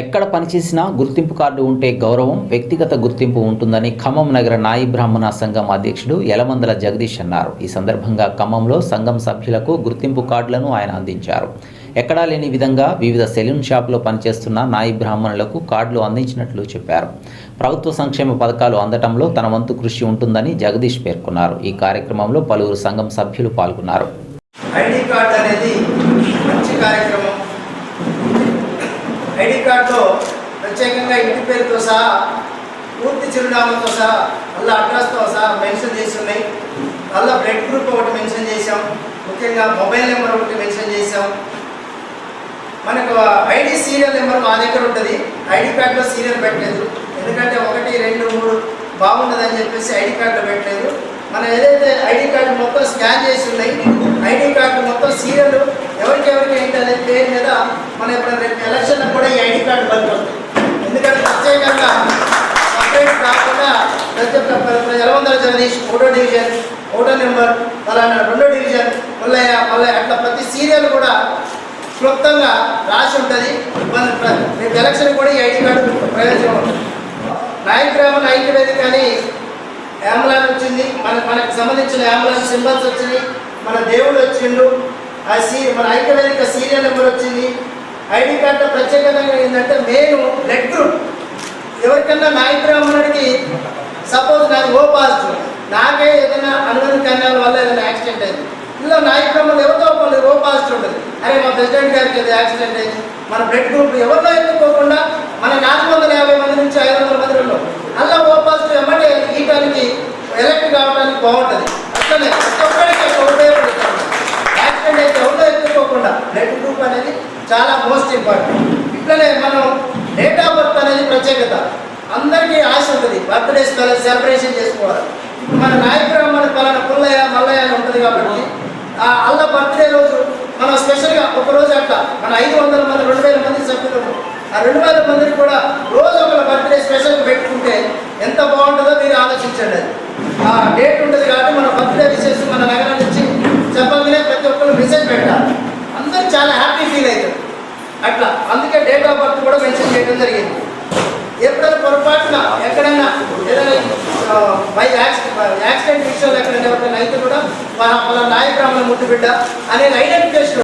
ఎక్కడ పనిచేసినా గుర్తింపు కార్డు ఉంటే గౌరవం వ్యక్తిగత గుర్తింపు ఉంటుందని ఖమ్మం నగర నాయి బ్రాహ్మణ సంఘం అధ్యక్షుడు యలమందల జగదీష్ అన్నారు. ఈ సందర్భంగా ఖమ్మంలో సంఘం సభ్యులకు గుర్తింపు కార్డులను ఆయన అందించారు. ఎక్కడా లేని విధంగా వివిధ సెలూన్ షాపులో పనిచేస్తున్న నాయి బ్రాహ్మణులకు కార్డులు అందించినట్లు చెప్పారు. ప్రభుత్వ సంక్షేమ పథకాలు అందటంలో తన వంతు కృషి ఉంటుందని జగదీష్ పేర్కొన్నారు. ఈ కార్యక్రమంలో పలువురు సంఘం సభ్యులు పాల్గొన్నారు. ఐడి కార్డు అనేది కార్డులో ప్రత్యేకంగా ఇంటి పేరుతో సహా పూర్తి చిరునామాతో సహా మళ్ళీ అడ్రస్తో సహా మెన్షన్ చేసి ఉన్నాయి మళ్ళీ బ్లడ్ గ్రూప్ ఒకటి మెన్షన్ చేసాం ముఖ్యంగా మొబైల్ నెంబర్ ఒకటి మెన్షన్ చేసాం మనకు ఐడి సీరియల్ నెంబర్ మా దగ్గర ఉంటుంది. ఐడి కార్డులో సీరియల్ పెట్టలేదు. ఎందుకంటే ఒకటి రెండు మూడు బాగుండదని చెప్పేసి ఐడి కార్డులో పెట్టలేదు. మనం ఏదైతే ఐడి కార్డు మొత్తం స్కాన్ చేసి ఉన్నాయి ఐడి కార్డు మొత్తం సీరియల్ ఎవరికి ఎవరికి ఏంటి అనేది పేరు మీద మన ఇప్పుడు రేపు ఎలక్షన్ కూడా ఈ ఐడి కార్డు బంద్ ఎందుకంటే ప్రత్యేకంగా సపరేట్ కాకుండా ప్రతి ఒక్క ఎలవందల జగదీష్ ఒకటో డివిజన్ ఒకటో నెంబర్ అలానే రెండో డివిజన్ మల్లయ్య మల్లయ్య అట్లా ప్రతి సీరియల్ కూడా క్లుప్తంగా రాసి ఉంటుంది. మన రేపు ఎలక్షన్ కూడా ఈ ఐడి కార్డు ప్రయోజనం ఉంటుంది నాయకురామ ఐక్య వేది కానీ అంబులెన్స్ వచ్చింది. మన మనకు సంబంధించిన అంబులెన్స్ సింబల్స్ వచ్చినాయి. మన దేవుడు వచ్చిండు ఆ సీ మన ఐక్య వేదిక సీరియల్ నెంబర్ వచ్చింది. ఐడి కార్డ్ ప్రత్యేకంగా ఏంటంటే మేము బ్లడ్ గ్రూప్. ఎవరికన్నా నాయకురాముడికి సపోజ్ నాది ఓ పాజిటివ్. నాకే ఏదైనా అనుమతి కన్నా వల్ల ఏదైనా యాక్సిడెంట్ అయింది. ఇందులో నాయక్రమంలో ఎవరితో ఒకళ్ళు ఓ పాజిటివ్ ఉంటుంది అరే మా ప్రెసిడెంట్ గారికి ఏదో యాక్సిడెంట్ అయింది. మన బ్లడ్ గ్రూప్ ఎవరిలో ఎత్తుకోకుండా మన నాలుగు వందల యాభై మంది నుంచి ఐదు వందల మంది ఉన్నాం అలా ఓ పాజిటివ్ ఎమ్మటే గీయటానికి ఎలక్ట్ కావడానికి బాగుంటుంది. అట్లనే ప్రతి ఒక్కరికి ఒక ఉపయోగపడుతుంది యాక్సిడెంట్ అయితే ఎవరిలో ఎత్తుకోకుండా బ్లడ్ గ్రూప్ అనేది చాలా మోస్ట్ ఇంపార్టెంట్. ఇట్లనే మనం డేట్ ఆఫ్ బర్త్ అనేది ప్రత్యేకత. అందరికీ ఆశ ఉంటుంది. బర్త్డే సెలబ్రేషన్ చేసుకోవాలి ఇప్పుడు మన నాయకురావు మన పలానా పుల్లయ్య మల్లయ్య అని ఉంటుంది కాబట్టి ఆ అల్ల బర్త్డే రోజు మనం స్పెషల్గా ఒకరోజు అట్లా మన ఐదు వందల మంది రెండు వేల మంది సభ్యులు ఆ రెండు వేల మందిని కూడా రోజు ఒక బర్త్డే స్పెషల్ పెట్టుకుంటే ఎంత బాగుంటుందో మీరు ఆలోచించండి అది ఆ డేట్ ఉంటుంది కాబట్టి మన బర్త్డే విశేషం మన నగరం నుంచి చెప్పగానే ప్రతి ఒక్కరు మెసేజ్ పెట్టాలి అందరూ చాలా హ్యాపీ ఫీల్ అవుతారు అట్లా. అందుకే డేట్ ఆఫ్ బర్త్ కూడా మెన్షన్ చేయడం జరిగింది. ఎప్పుడైనా పొరపాటున ఎక్కడైనా ఏదైనా బై యాక్సిడెంట్ యాక్సిడెంట్ విషయంలో ఎక్కడైనా ఎవరికైనా అయితే కూడా మన మన నాయకురాముల ముట్టుబిడ్డ అనేది ఐడెంటిఫికేషన్